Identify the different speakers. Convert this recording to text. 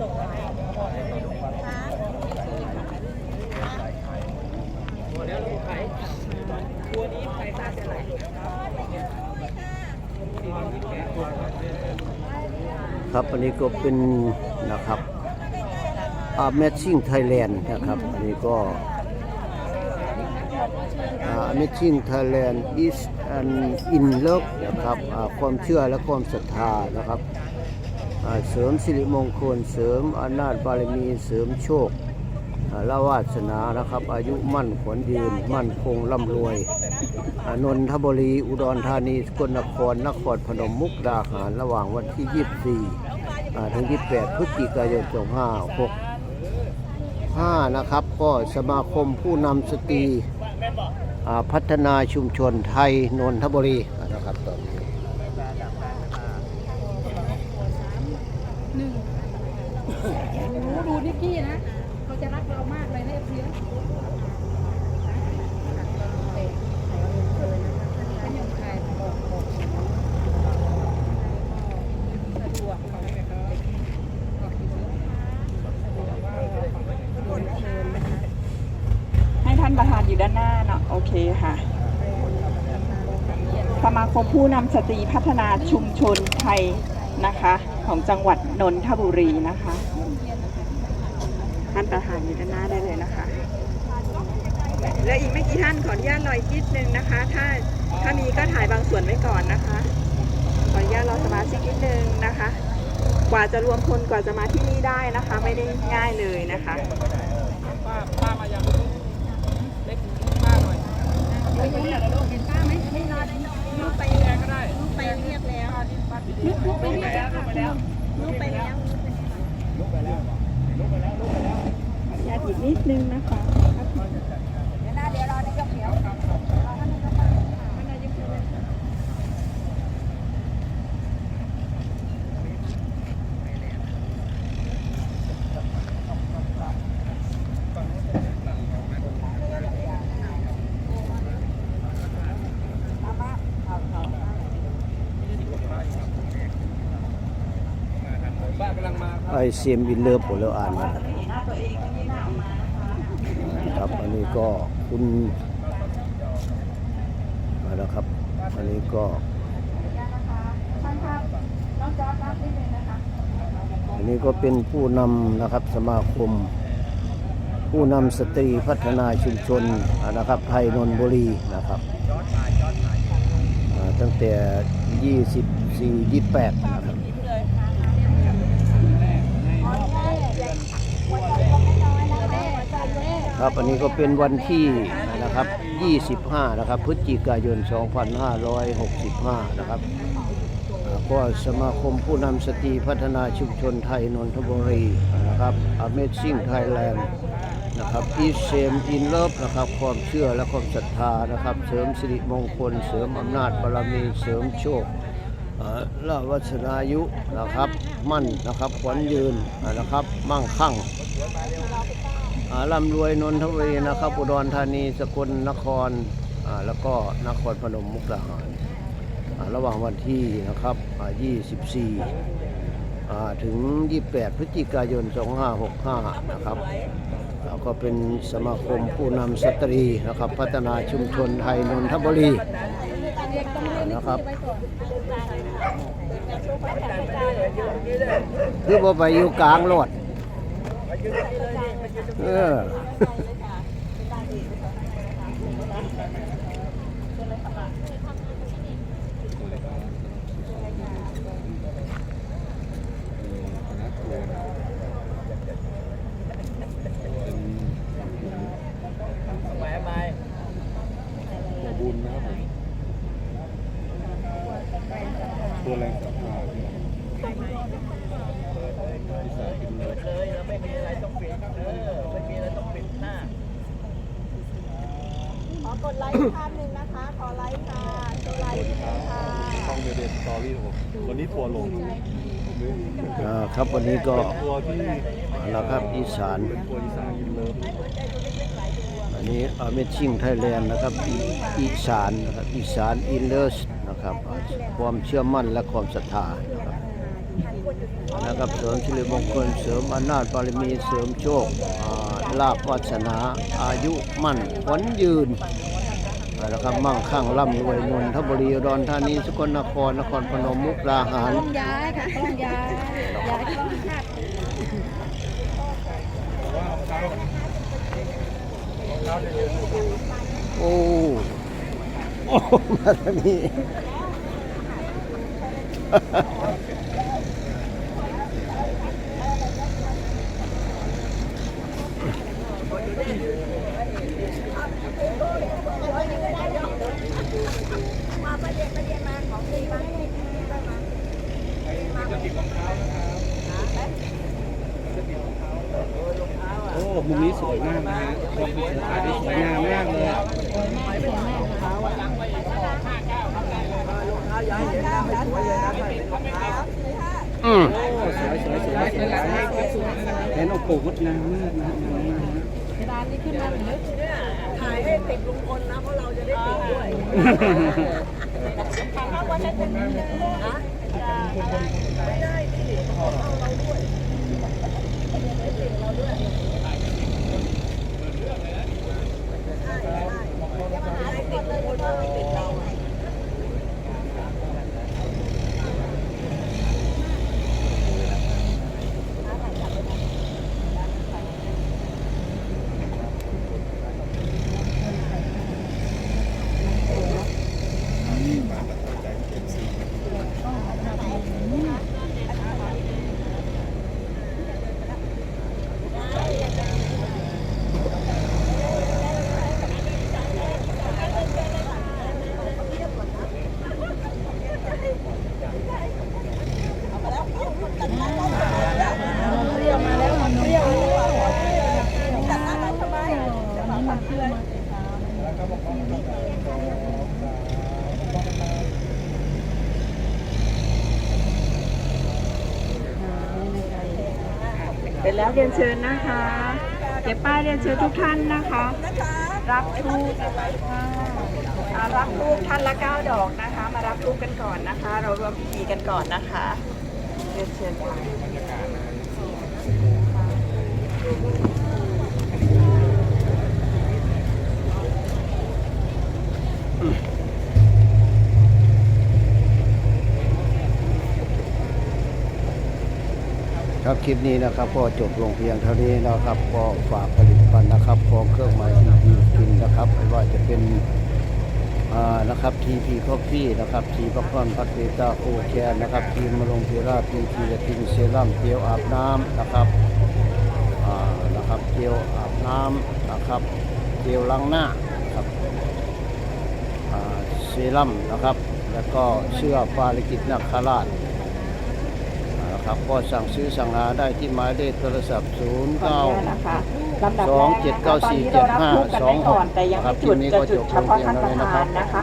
Speaker 1: ครับอันนี้ก็เป็นนะครับ Amazing Thailand นะครับ อันนี้ก็ Amazing Thailand is an in love นะครับความเชื่อและความศรัทธานะครับ เสริมสิริมงคล เสริมอำนาจบารมีเสริมโชคอ่าละวาสนานะครับ อายุมั่นขวัญยืน มั่นคงร่ำรวยนนทบุรีอุดรธานีสกลนคร นครพนมมุกดาหารระหว่างวันที่ 24อ่ถึง 28 พฤศจิกายน 2566 5 นะครับ ก็สมาคมผู้นำสตรีพัฒนาชุมชนไทยนนทบุรีนะครับตอนนี้
Speaker 2: หนึ่ง โอ้โหดูนิกกี้นะ เขาจะรักเรามากเลยนะเอฟซีนะเป็นยังไงบอกบอกสะดวกของเด็กก็บอกอยู่นี่สะดวกว่าคนเชิญนะคะ
Speaker 3: ให้ท่านประธานอยู่ด้านหน้าเนาะโอเคค่ะสมาคมผู้นำสตรีพัฒนาชุมชนไทยนะคะ ของจังหวัดนนทบุรีนะคะท่านประธานอยู่ด้านหน้าได้เลยนะคะเหลืออีกไม่กี่ท่านขออนุญาตรออีกนิดนึงนะคะ ถ้าถ้ามีก็ถ่ายบางส่วนไว้ก่อนนะคะ ขออนุญาตรอสมาชิกนิดนึงนะคะ กว่าจะรวมคนกว่าจะมาที่นี่ได้นะคะ ไม่ได้ง่ายเลยนะคะ
Speaker 2: ไปยังเห็นป้าไหมไม่รอลูกไปก็ได้ลูกไปเรียกแล้วลูกลูกไปเรียกแล้วค่ะลูกไปแล้ว
Speaker 3: ญาติอีก นิดนึงนะคะ
Speaker 1: ไอเซียมวินเลิฟผมแล้วอ่านมาครับ อั นนี้ก็คุณมาแล้วครับ อันนี้ก็อันนี้ก็เป็นผู้นำนะครับสมาคม ผู้นำสตรีพัฒนาชุมชนนะครับไทยนนบุรีนะครับตั้งแต่ 24 28 นะครับ ครับอันนี้ก็เป็นวันที่นะครับ 25 นะครับ พฤศจิกายน 2565 นะครับก็สมาคมผู้นำสตรีพัฒนาชุมชนไทยนนทบุรีนะครับ Amazing Thailand นะครับ Eat Same in Love นะครับ ความเชื่อและความศรัทธานะครับ เสริมสิริมงคล เสริมอำนาจบารมี เสริมโชคอ่าละวัฒนายุนะครับ มั่นนะครับขวัญยืนนะครับ มั่งคั่ง ร่ำรวยนนทบุรีนะครับอุดรธานีสกลนครอ่าแล้วก็นครพนมมุกดาหารอ่าระหว่างวันที่นะครับอ่า24อ่าถึง 28 พฤศจิกายน 2565 นะครับแล้วก็เป็นสมาคมผู้นำสตรีนะครับพัฒนาชุมชนไทยนนทบุรีนะครับคือบ่ไปอยู่กลางรถ เออ
Speaker 4: ตัวบุญนะครับผมตัวแรง ศรัทธาเนี่ยที่สายกินเลย
Speaker 5: ขอกดไลค์ภาพหนึ่งนะคะ ขอไลค์ค่ะโชว์ไลค์นิดนึงค่ะ
Speaker 4: ช่องเดดสตอรี่ผมวันนี้ทัวร์ลง
Speaker 1: อ่าครับวันนี้ก็
Speaker 4: ทัวร์ที่
Speaker 1: แล้วครับอีสาน
Speaker 4: ทัวร์อีสานกินเลิฟ
Speaker 1: อันนี้อาเมชิ่งไทยแลนด์นะครับอีสานนะครับอีสานอินเลอร์นะครับความเชื่อมั่นและความศรัทธานะครับ นะครับเสริมสิริมงคลเสริมอำนาจบารมีเสริมโชคลาภวาสนาอายุมั่นขวัญยืนนะครับมั่งคั่งร่ำรวยนนทบุรีอุดรธานีสกลนครนครพนมมุกดาหาร
Speaker 2: ย้ายค่ะต้องย้ายย้ายต้องคาด
Speaker 1: โอ้โอ้มาทางนี้
Speaker 4: โอ้มุมนี้สวยมากนะฮะกล้องที่ถ่ายได้สวยงามมากเลย
Speaker 1: อืม
Speaker 4: สวยสวยสวยสวยเห็นโอ้โหงดงามมากนะฮะงามมากนะ
Speaker 2: ร้านนี้ขึ้นมาเหมือน
Speaker 5: ถ่ายให้ติดลุงพลนะเพราะเราจะได้ติดด้วยถ้าวันนั้นเป็นนะไม่ได้ดิเอาเราด้วยติดเราด้วยใช่ใช่จะมาหาติดเลยเพราะไม่ติดเรา
Speaker 3: เสร็จแล้วเรียนเชิญนะคะเก็บป้ายเรียนเชิญทุกท่านนะคะ รับทูบอ่ารับทูบท่านละเก้าดอกนะคะ มารับทูบกันก่อนนะคะ เรารวมพิธีกันก่อนนะคะเรียนเชิญค่ะ
Speaker 1: คลิปนี้นะครับ ก็จบลงเพียงเท่านี้นะครับ ก็ฝากผลิตภัณฑ์นะครับของเครื่องหมายทีพีกินนะครับไม่ว่าจะเป็นนะครับทีพีคอฟฟี่นะครับทีพักผ่อนพัดเบต้าโอแคนนะครับทีมลงพีราทีทีและทิงเซรั่มเจลอาบน้ำนะครับนะครับเจลอาบน้ำนะครับเจลล้างหน้านะครับเซรั่มนะครับ แล้วก็เสื้อฟาลิกิตนักคราช นะครับ ก็สั่งซื้อสั่งหาได้ที่หมายเลขโทรศัพท์0
Speaker 3: ขออนุญาตนะคะลำดับ
Speaker 1: ส
Speaker 3: แร
Speaker 1: อง
Speaker 3: ก
Speaker 1: เจ็ด
Speaker 3: นะคะ
Speaker 1: เก้า
Speaker 3: ตอน
Speaker 1: สี่
Speaker 3: นี้
Speaker 1: เจ็
Speaker 3: เรา
Speaker 1: ด
Speaker 3: รับ
Speaker 1: ห้า
Speaker 3: ทูบกัน
Speaker 1: สอ
Speaker 3: ไว้
Speaker 1: งห
Speaker 3: ก่อกนแต่ยัง
Speaker 1: ครั
Speaker 3: ไม่
Speaker 1: บ
Speaker 3: จุด
Speaker 1: ทีนี้
Speaker 3: จะ
Speaker 1: ก็
Speaker 3: จุด
Speaker 1: จบ
Speaker 3: เฉพาะท่าน
Speaker 1: ล
Speaker 3: ป
Speaker 1: ง
Speaker 3: ระ
Speaker 1: เพียงเท่านี้นะครับ
Speaker 3: ธานนะคะ